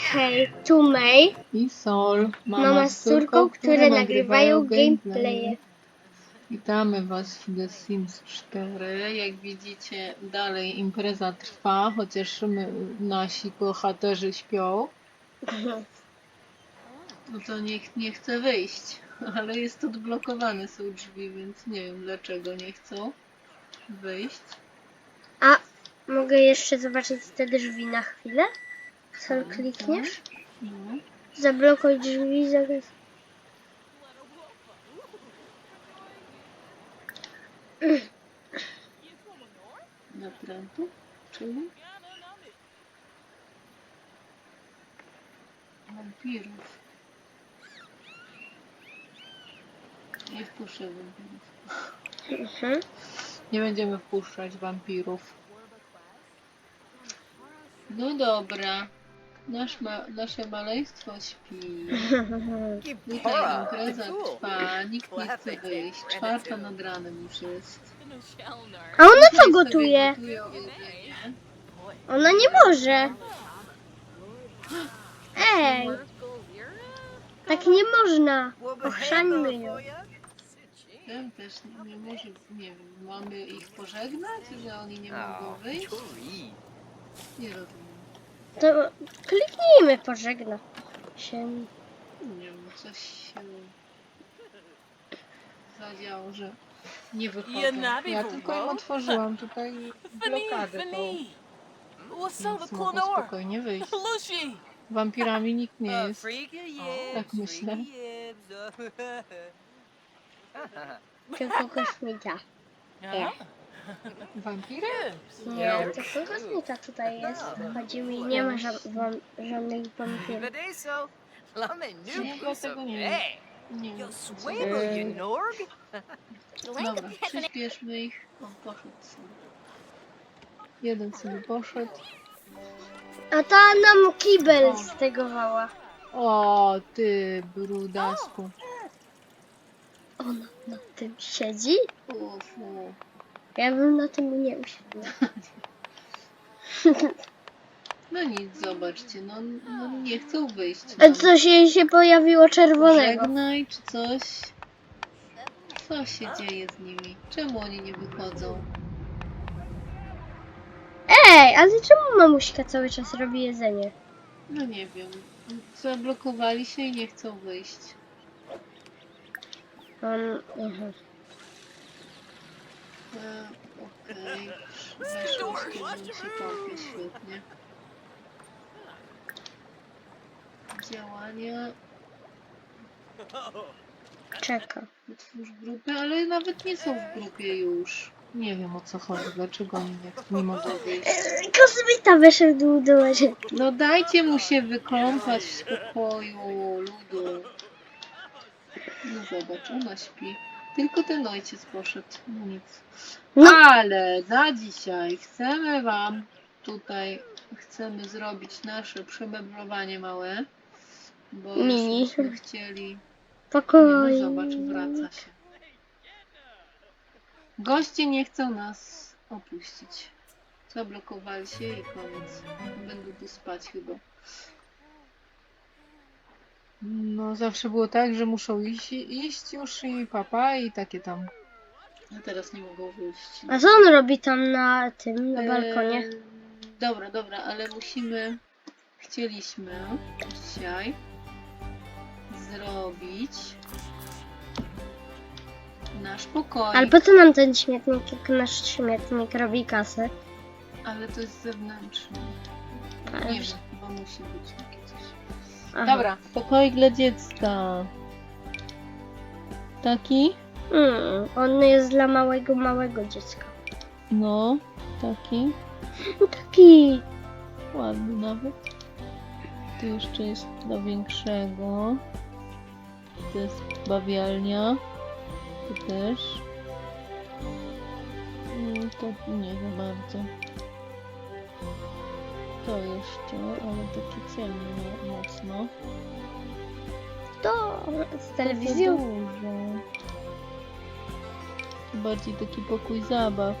hej, tu May, I Sol, mama z córką, które nagrywają gameplaye. Witamy Was w The Sims 4. Jak widzicie, dalej impreza trwa, chociaż my, nasi bohaterzy śpią. No to nie, nie chce wyjść, ale jest odblokowane są drzwi, więc nie wiem dlaczego nie chcą wyjść. A mogę jeszcze zobaczyć te drzwi na chwilę? Sol klikniesz? No. Zablokuj drzwi, zaraz. Naprawdę? Czyli? Wampirów. Nie wpuszczę wampirów. Mhm. Nie będziemy wpuszczać wampirów. No dobra. Nasz ma nasze maleństwo śpi. Tutaj impreza trwa, nikt nie chce wyjść. Czwarta nad ranem już jest. A ona co gotuje? Ona nie może. Ej, tak nie można. Ochrzanimy ją. Ten też nie, nie może, nie wiem, mamy ich pożegnać, że oni nie mogą wyjść? Nie rozumiem. To kliknijmy pożegna się. Nie wiem, coś się zadziało, że nie wychodzą. Ja tylko im otworzyłam tutaj blokadę tą, więc mogą spokojnie wyjść. Wampirami nikt nie jest. tak myślę. Tylko kosmita. Wampiry? Nie, tylko kosmita tutaj jest. Chodzi mi, nie ma ża wam żadnych wampirów. dlatego nie wiem. Nie wiem. co to Eee. Dobra, przyspieszmy ich. On poszedł sobie. Jeden sobie poszedł. A ta nam kibel stegowała. O, ty brudasku. Ona na tym siedzi? Ufu. Ja bym na tym nie usiadła. No nic, zobaczcie, no, no nie chcą wyjść. A No. coś jej się pojawiło czerwonego. Żegnaj czy coś? Co się dzieje z nimi? Czemu oni nie wychodzą? Ej, ale czemu mamuśka cały czas robi jedzenie? No nie wiem. Zablokowali się i nie chcą wyjść. On, aha. E, Okej. Kąpie świetnie. Działania. Czeka. Otwórz grupę, ale nawet nie są w grupie już. Nie wiem o co chodzi, dlaczego oni nie, nie mogą wyjść. Ej, Kosmita wyszedł do łazienki. No dajcie mu się wykąpać w spokoju, ludu. No zobacz, ona śpi. Tylko ten ojciec poszedł. No nic. No. Ale na dzisiaj chcemy wam tutaj, chcemy zrobić nasze przemeblowanie małe. Bo Mini. byśmy chcieli Nie, Pokoj. no zobacz, wraca się. Goście nie chcą nas opuścić. Zablokowali się i koniec. Będą tu spać chyba. No, zawsze było tak, że muszą iść, iść już i papa i takie tam. A teraz nie mogą wyjść. A co on robi tam na tym, na balkonie? Eee, dobra, dobra, ale musimy, chcieliśmy dzisiaj zrobić nasz pokój. Ale po co nam ten śmietnik, jak nasz śmietnik robi kasę? Ale to jest zewnętrzne. Ale- Nie wiem, chyba musi być. Aha. Dobra, pokoik dla dziecka. Taki? Mm, on jest dla małego, małego dziecka. No, taki. No taki. Ładny nawet. Tu jeszcze jest dla większego. To jest bawialnia. Tu też. Mm, To nie za bardzo. To jeszcze, ale takie ciemne mo- mocno. To z telewizją. duże. Bardziej taki pokój zabaw.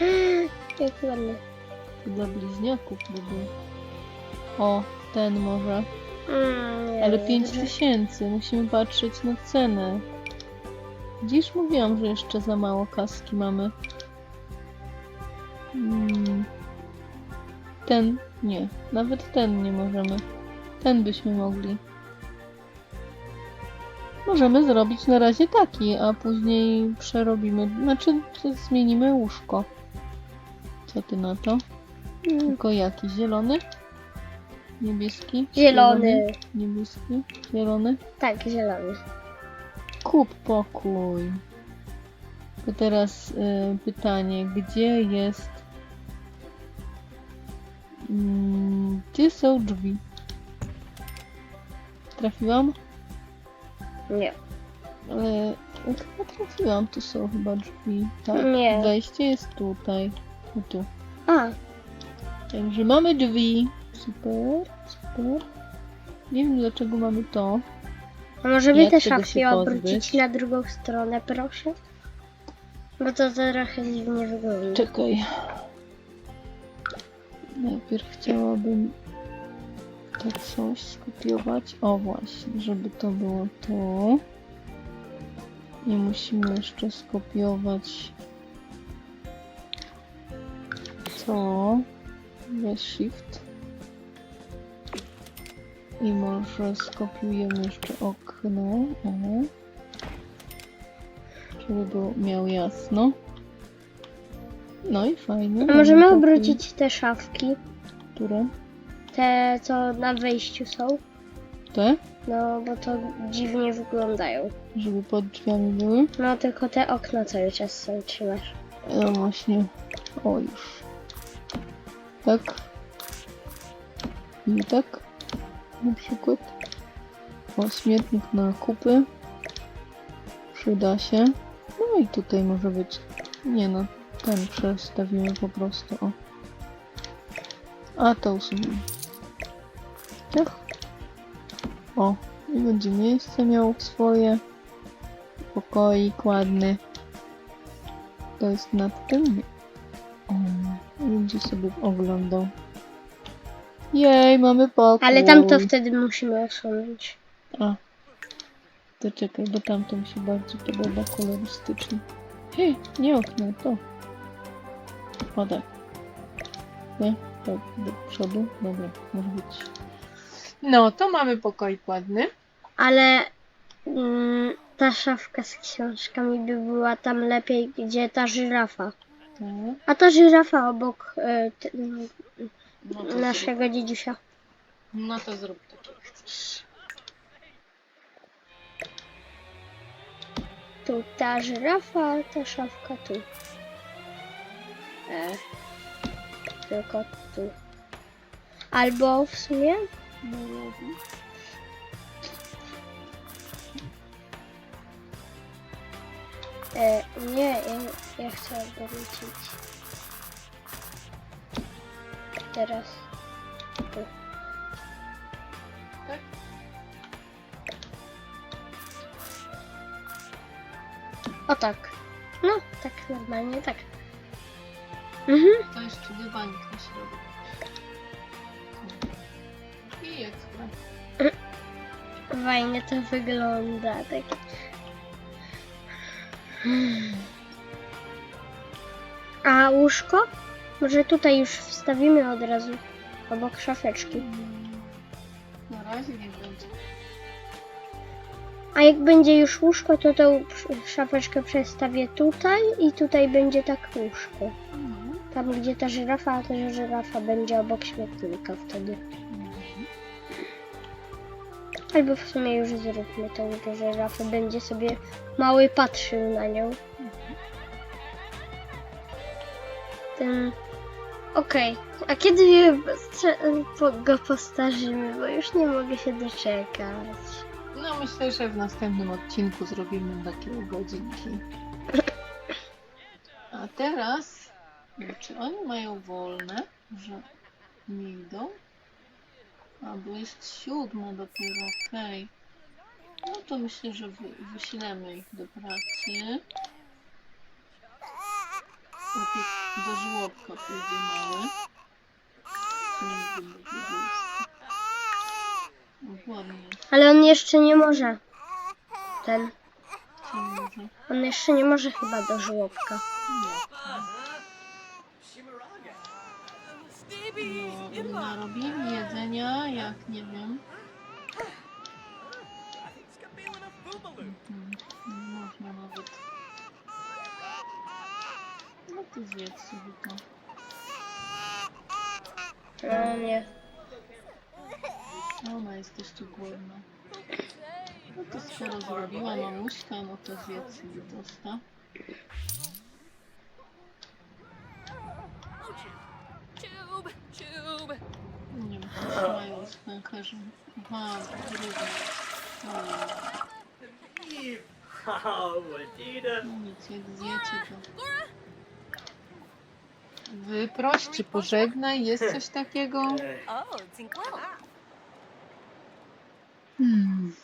Jak ładnie. Dla bliźniaków by był. O, ten może. Mm, Ale wiem, 5 że- tysięcy, musimy patrzeć na cenę. Dziś mówiłam, że jeszcze za mało kaski mamy. Mm. Ten nie, nawet ten nie możemy. Ten byśmy mogli. Możemy zrobić na razie taki, a później przerobimy, znaczy zmienimy łóżko. Co ty na to? Tylko jaki? Zielony? Niebieski? Zielony. Niebieski? Zielony? Tak, zielony. Kup pokój. To teraz y, pytanie, gdzie jest. Mm, gdzie są drzwi? Trafiłam? Nie. Ale chyba trafiłam, tu są chyba drzwi. Tak, Nie. wejście jest tutaj. I tu. A, Także mamy drzwi. Super, super. Nie wiem dlaczego mamy to. a może wy Jak też tego się szafki obrócić na drugą stronę, proszę? Bo to trochę dziwnie wygląda. Czekaj. Najpierw chciałabym to coś skopiować. O właśnie, żeby to było to. I musimy jeszcze skopiować to. Weź shift. I może skopiujemy jeszcze okno. O. Żeby było, miał jasno. No i fajnie. A możemy mamy obrócić te szafki. Które? te co na wejściu są, Te? no bo to dziwnie wyglądają. Żeby pod drzwiami były? No tylko te okna cały czas są trzymasz. No właśnie. O już. Tak. I tak. Na przykład. O, śmietnik na kupy. Przyda się. No i tutaj może być. Nie no, ten przestawimy po prostu. O. A to usunę. Tak. O. I będzie miejsce miał swoje. Pokoik ładny. To jest nad tym. O, będzie sobie oglądał. Jej, mamy pokój. Ale tamto wtedy musimy usunąć. A. To czekaj, bo tamto mi się bardziej podoba kolorystycznie. Hej, nie okno, to. O tak. Nie? Tak, do przodu. Dobra, może być. No, to mamy pokoik ładny. Ale mm, ta szafka z książkami by była tam lepiej, gdzie ta żyrafa. Tak. A ta żyrafa obok y, t, No to, zrób, naszego dziedziusia. no to zrób tak jak chcesz. Tu ta żyrafa, ta szafka tu. E, tylko tu. Albo w sumie e, nie, ja, ja chcę obrócić. Teraz tu. Tak? O tak. No, tak normalnie, tak. Mhm. To jeszcze dywanik na środek. I ekstra. Fajnie to wygląda. Tak. A łóżko? Może tutaj już wstawimy od razu obok szafeczki. Na razie nie będzie. A jak będzie już łóżko, to tą szafeczkę przestawię tutaj i tutaj będzie tak łóżko. Tam gdzie ta żyrafa, a ta żyrafa będzie obok śmietnika wtedy. Albo w sumie już zróbmy tą że żyrafę, będzie sobie mały patrzył na nią. Ten... Okej, a kiedy go postarzymy, bo już nie mogę się doczekać. No myślę, że w następnym odcinku zrobimy takie godzinki. A teraz, czy oni mają wolne, że nie idą? A, bo jest siódma dopiero, okej. No to myślę, że wy, wyślemy ich do pracy. Do żłobka pójdzie mały. nie. Ale on jeszcze nie może. Ten. On jeszcze nie może chyba do żłobka. No, narobimy jedzenia, jak nie wiem. Mhm, nie można nawet. No to zjedz sobie to. No nie. Ona jest jeszcze głodna. No to skoro zrobiła mamuśka, no to zjedz sobie tosta. Tube, tube. Nie wiem, co mają z pęcherzem. Aha, druga. Adita. Nic, jak zjecie to... Wyproś czy pożegnaj, jest coś takiego? Hmm.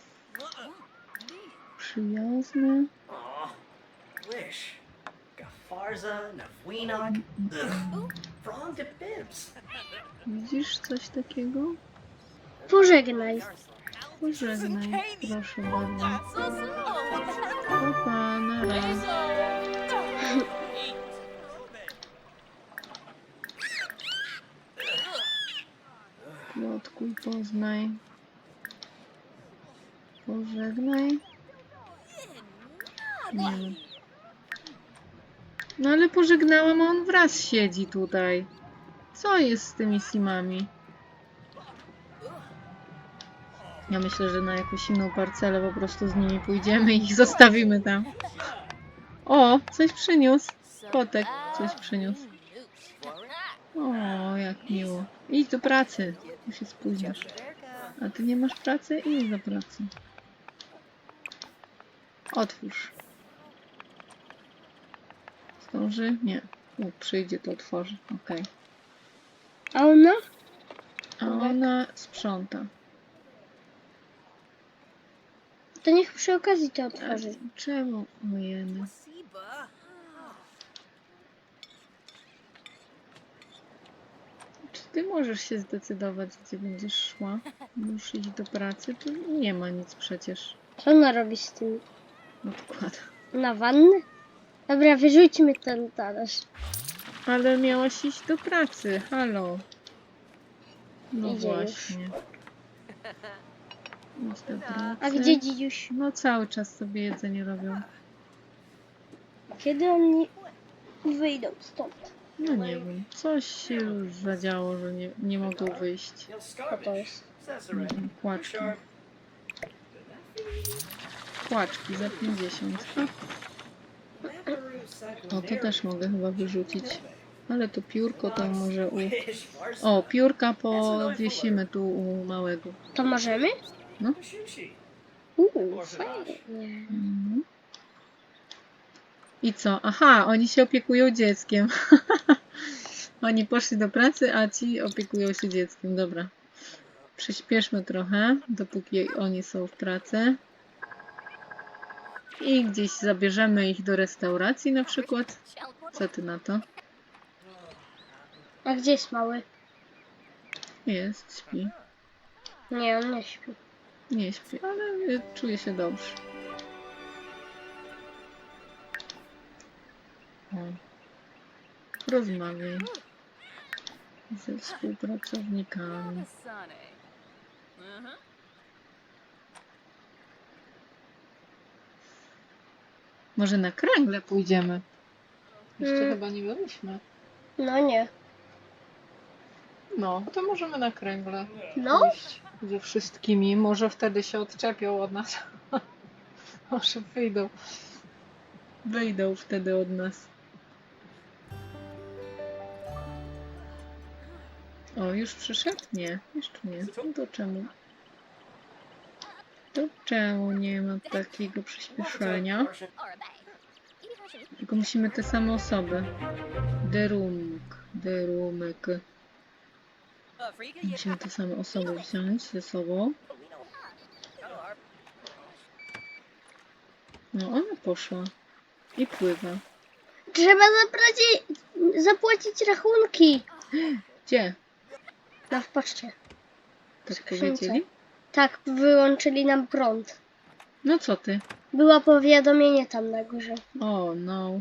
Wish. Gafarza, Bibs. Widzisz coś takiego? Pożegnaj. Pożegnaj, proszę bardzo. Opa, na. Plotkuj, poznaj. Pożegnaj. Nie. No ale pożegnałam, a on wraz siedzi tutaj. Co jest z tymi simami? Ja myślę, że na jakąś inną parcelę po prostu z nimi pójdziemy i ich zostawimy tam. O, coś przyniósł. Kotek coś przyniósł. O, jak miło. Idź do pracy. Tu się spóźnisz. A ty nie masz pracy? Idź do pracy. Otwórz. Zdąży? Nie. Jak przyjdzie, to otworzy. Okej. A ona? A ona sprząta. To niech przy okazji to otworzy. Czemu? Siba. Czy ty możesz się zdecydować, gdzie będziesz szła? Musisz iść do pracy? Tu nie ma nic przecież. Co ona robi z tym? Odkłada. Na wannę? Dobra, wyrzućmy ten talerz. Ale miałaś iść do pracy, halo. No Idzie już. właśnie. Idź do pracy. A gdzie dzidziuś? No cały czas sobie jedzenie robią. Kiedy oni wyjdą stąd? No nie wiem, coś się już zadziało, że nie, nie mogą wyjść. Co to jest? Mhm, Płaczki. Płaczki za 50. O, to też mogę chyba wyrzucić. Ale to piórko to może u... O, piórka powiesimy tu u małego. To możemy? Sushi. Uuu, fajnie. Mhm. I co? Aha, oni się opiekują dzieckiem. oni poszli do pracy, a ci opiekują się dzieckiem. Dobra. Przyspieszmy trochę, dopóki oni są w pracy. I gdzieś zabierzemy ich do restauracji na przykład. Co ty na to? A gdzie jest mały? Jest, śpi. Nie, on nie śpi. Nie śpi, ale czuje się dobrze. O. Rozmawiaj ze współpracownikami. Może na kręgle pójdziemy? Jeszcze Mm. chyba nie byliśmy. No nie. No, to możemy na kręgle No? Ze wszystkimi. Może wtedy się odczepią od nas. Może wyjdą. Wyjdą wtedy od nas. O, już przyszedł? Nie, jeszcze nie. No to czemu? To czemu nie ma takiego przyspieszenia? Tylko musimy te same osoby. Derumk, derumek. Musimy te same osoby wziąć ze sobą. No, ona poszła. I pływa. Trzeba zapłacić, zapłacić rachunki. Gdzie? No patrzcie. Tak Skrzynce. powiedzieli? Tak, wyłączyli nam prąd. No co ty? Było powiadomienie tam na górze. O, no.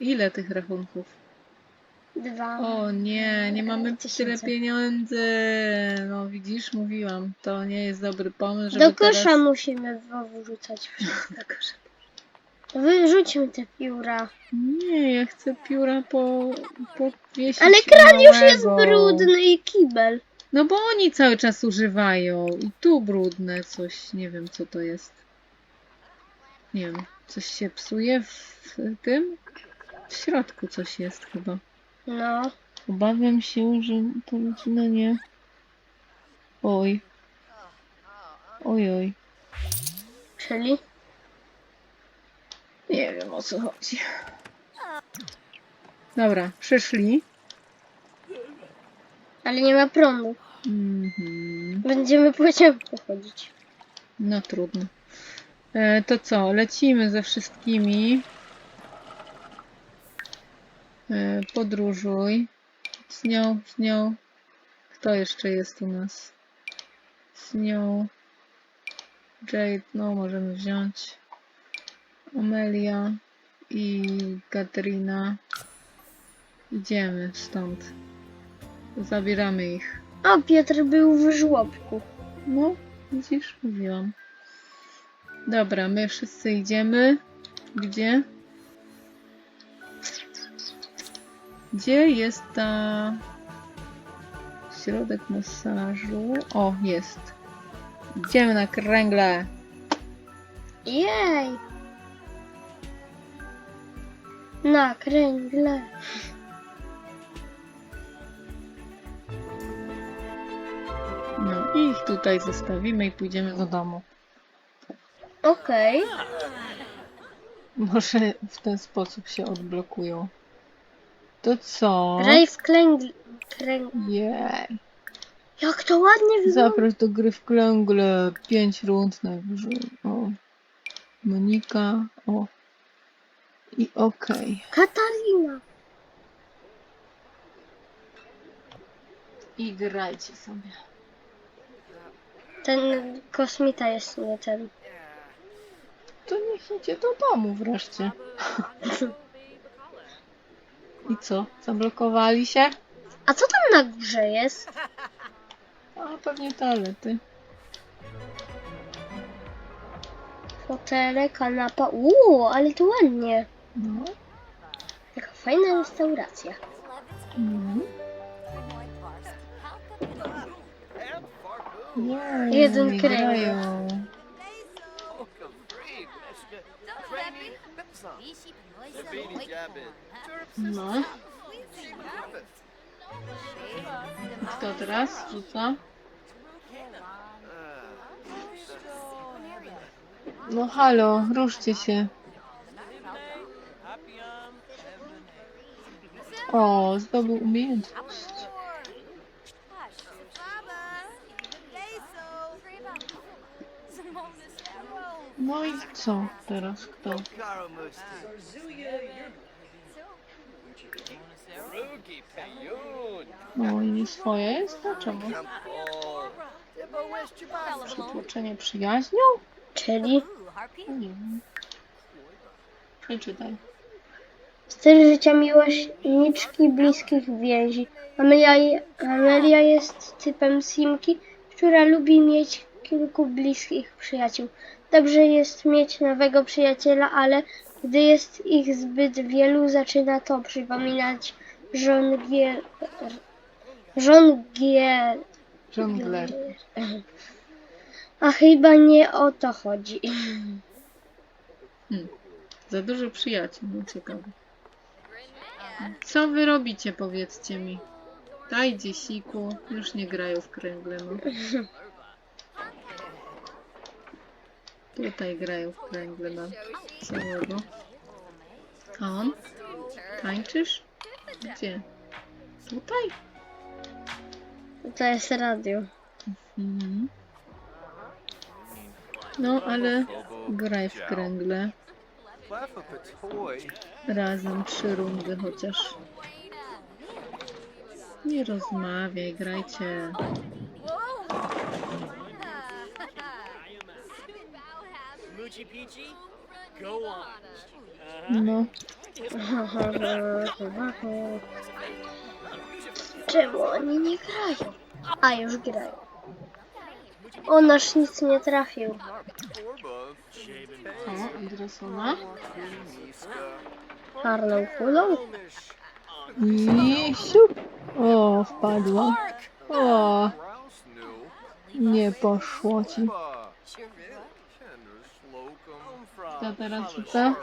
Ile tych rachunków? Dwa. O nie, nie mamy tyle Tysiące. pieniędzy. No widzisz, mówiłam, to nie jest dobry pomysł, żeby Do kosza teraz... musimy wrzucać. Do kosza. Wyrzućmy te pióra. Nie, ja chcę pióra po, powiesić Ale kran już jest brudny i kibel. No bo oni cały czas używają i tu brudne coś, nie wiem co to jest. Nie wiem, coś się psuje w tym? W środku coś jest chyba. No. Obawiam się, że to rodzina nie... Oj. Oj, oj. Czyli? Nie wiem o co chodzi. Dobra, przyszli. Ale nie ma prądu. Mhm. Będziemy pociągu chodzić. No trudno. E, to co, lecimy ze wszystkimi. E, podróżuj. Z nią, z nią. Kto jeszcze jest u nas? Z nią. Jade, no możemy wziąć. Amelia i Katrina. Idziemy stąd. Zabieramy ich. O, Piotr był w żłobku. No, widzisz, mówiłam. Dobra, my wszyscy idziemy. Gdzie? Gdzie jest ta... Środek masażu? O, jest. Idziemy na kręgle. Jej! Na kręgle. No i ich tutaj zostawimy i pójdziemy do domu. Okej. Może w ten sposób się odblokują. To co? Graj w kręgle. Kręg... Jej. Jak to ładnie wygląda. Zaproś do gry w kręgle. Pięć rund najwyżej. O. Monika. O. I okej. Katarina. I grajcie sobie. Ten kosmita jest nie ten. To niech idzie do domu wreszcie. I co? Zablokowali się? A co tam na górze jest? A pewnie toalety. Fotele, kanapa. Uuu, ale to ładnie. No. Jaka fajna restauracja. Mhm. Jeden kręg. grają. No. Kto teraz rzuca? No halo, ruszcie się. O, zdobył umiejętność. No i co teraz? Kto? No i nie swoje jest? Dlaczego? Przytłoczenie przyjaźnią? Czyli No nie wiem. Przeczytaj. styl życia miłośniczki bliskich więzi. Amelia, Amelia jest typem Simki, która lubi mieć kilku bliskich przyjaciół. Dobrze jest mieć nowego przyjaciela, ale gdy jest ich zbyt wielu, zaczyna to przypominać żongier... żongier... Żongler. A chyba nie o to chodzi. Za dużo przyjaciół, no ciekawe. Co wy robicie, powiedzcie mi? Daj dziesiku, już nie grają w kręgle, no. Tutaj grają w kręgle na całego. A on? Tańczysz? Gdzie? Tutaj? To jest radio. Mhm. No, ale graj w kręgle. Razem trzy rundy chociaż. Nie rozmawiaj, grajcie. Moochie Peachy, go on. No. Czemu oni nie grają? A, już grają. O, nasz nic nie trafił. O, Andresona. Czarną kulą? I siup. O, wpadła. O, nie poszło ci. Kto teraz rzuca?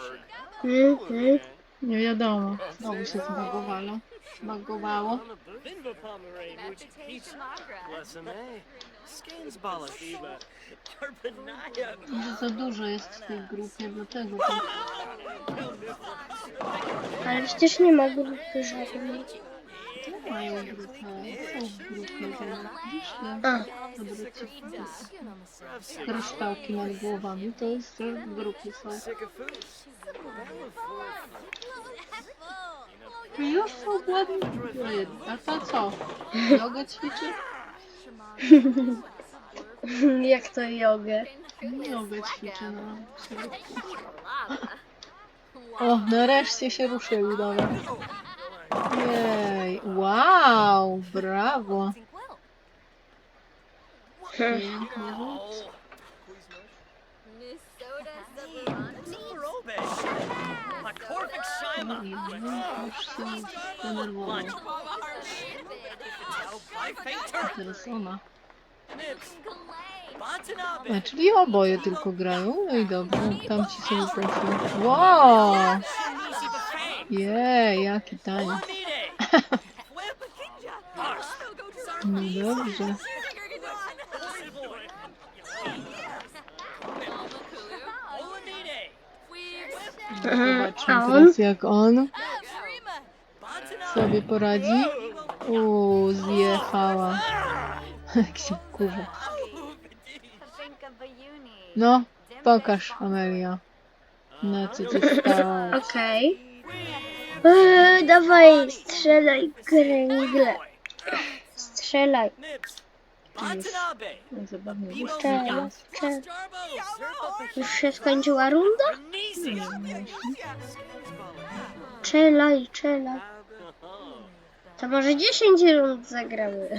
Mhm. Nie wiadomo. Znowu się zbagowało. Zbagowało. Może za dużo jest w tej grupie, dlatego tak. Ale przecież nie ma grupy żadnej. Nie mają grupy. Są w grupie, to wyszły. A, Dobra, ci kryształki nad głowami, to jest grupie są. Już są ładnie. A to co? Jogę ćwiczy? jak to jogę. Jogę ćwiczy na środku. O, nareszcie się ruszył, dobra. Jej, wow, brawo. Piękny rzut. Robe. A Corvic No Shima. i no, już się zdenerwował. Teraz ona. A, czyli oboje tylko grają? No i dobrze, tamci sobie poszli. Wow! Jej, jaki taniec. No dobrze. Zobaczmy teraz jak on sobie poradzi. Uuu, zjechała. Jak się kurwa. No, pokaż Amelia. Na co ty stałeś? Okej. Eee, dawaj, strzelaj, kręgle. Strzelaj. Zabawnie. Strzelaj, strzelaj. Już się skończyła runda? Strzelaj, strzelaj. To może 10 rund zagramy.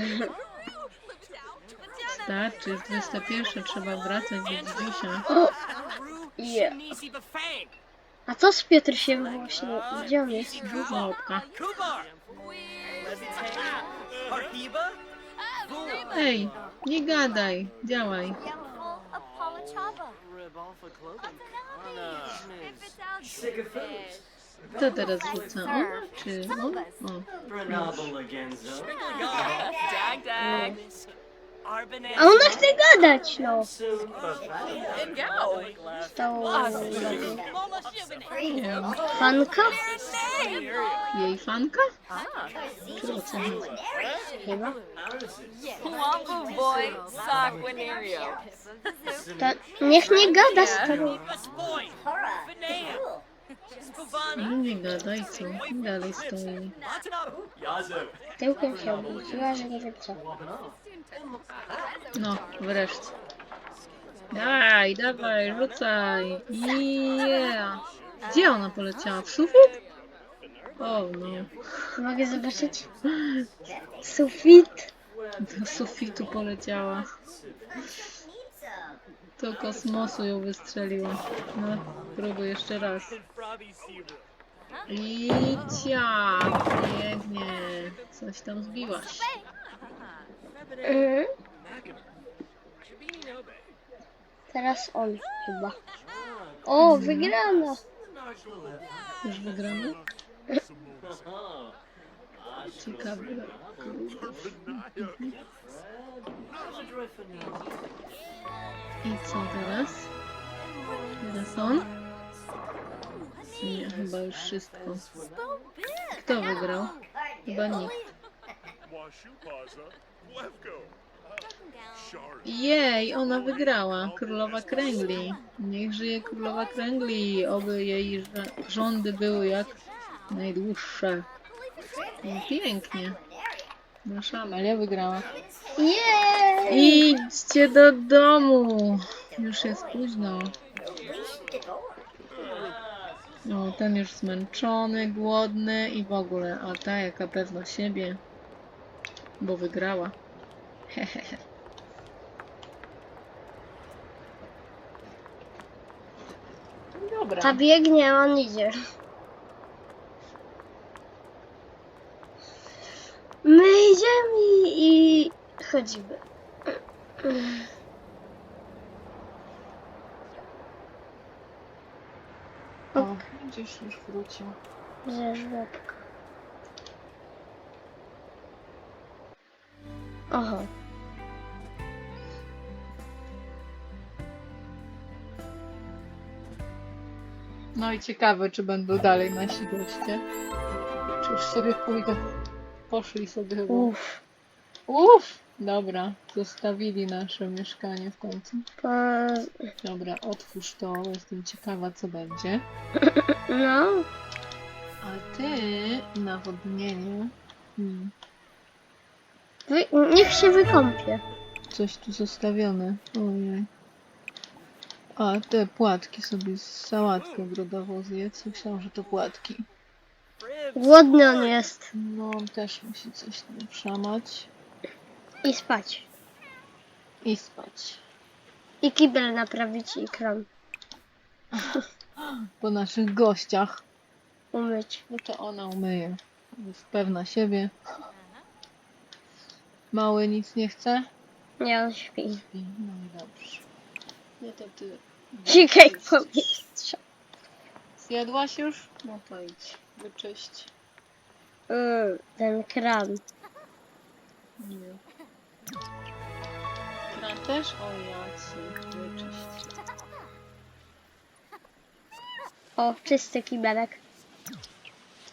Starczy, jest 21, trzeba wracać do dzisiaj. O, je. A co z Piotrusiem właśnie? Gdzie on jest? Kubar. Arhiba. Ej, nie gadaj, działaj. Kto teraz rzuca? On czy on? O. Dag dag. Arbanet. A ona chce gadać, no. Soup Bafang. Go. To Nie wiem. fanka? Jej fanka? Czy o co chodzi? Chyba. Wampu boy Saquinario. To niech nie gada No wreszcie. Daj, dawaj, rzucaj. Yeah. Gdzie ona poleciała? W sufit? O no, Mogę zobaczyć? Sufit. do sufitu poleciała. Do kosmosu ją wystrzeliła. No, próbuj jeszcze raz. I cia, pięknie. Coś tam zbiłaś. Mhm. Teraz on chyba. O, wygrana. Już wygramy? Oh. Ciekawe. I co teraz? Teraz on? Nie, chyba już wszystko. Kto wygrał? Chyba nikt. Jej, ona wygrała. Królowa Kręgli. Niech żyje Królowa Kręgli. Oby jej rządy były jak najdłuższe. No, pięknie. Nasza Amelia wygrała. Jej! Idźcie do domu! Już jest późno. O, ten już zmęczony, głodny i w ogóle. A ta jaka pewna siebie. Bo wygrała. Hehehe. Dobra. Ta biegnie, on idzie. My idziemy i chodzimy. O, gdzieś już wrócił. Ze żłobka. Oho. No i ciekawe, czy będą dalej nasi goście. Czy już sobie pójdą. Poszli sobie chyba. Uff. Uff! Dobra, zostawili nasze mieszkanie w końcu. Po... Dobra, otwórz to, jestem ciekawa, co będzie. No. A ty, nawodnienie. Hmm, Wy... Niech się wykąpie. coś tu zostawione. Ojej. A, te płatki sobie z sałatkę brodową zjedz. Myślałam, że to płatki. Głodny on jest. No, on też musi coś tam szamać I spać. i spać. I kibel naprawić i kran Po naszych gościach. umyć. No to ona umyje. Jest pewna siebie. Mały nic nie chce? Nie, on śpi. Śpi. No i dobrze. No to ty. Wyczyść. powietrza. Zjadłaś już? No to idź. Wyczyść. Mm, ten kran. Nie. Kran też? O jacy. Wyczyść. O, czysty kibelek.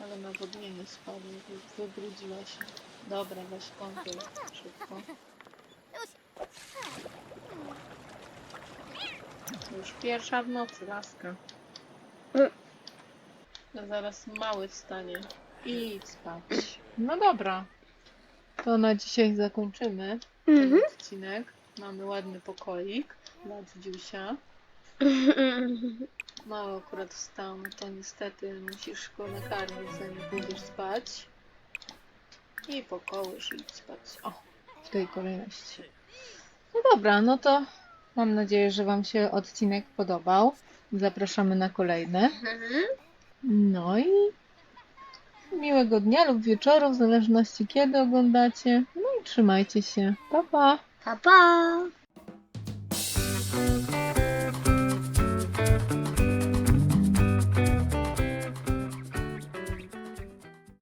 Ale nawodnienie spadło. wy- Wybrudziła się. Dobra, weź kąpiel. Szybko. Już pierwsza w nocy, laska. No zaraz mały wstanie. I spać. No dobra. To na dzisiaj zakończymy ten Mhm. odcinek. Mamy ładny pokoik dla Dziusia. Mało akurat wstał, no to niestety musisz go nakarmić zanim pójdziesz spać. I pokołysz i idź spać. O, w tej kolejności. No dobra, no to mam nadzieję, że Wam się odcinek podobał. Zapraszamy na kolejne. No i miłego dnia lub wieczoru, w zależności kiedy oglądacie. No i trzymajcie się. Pa, pa! Pa, pa!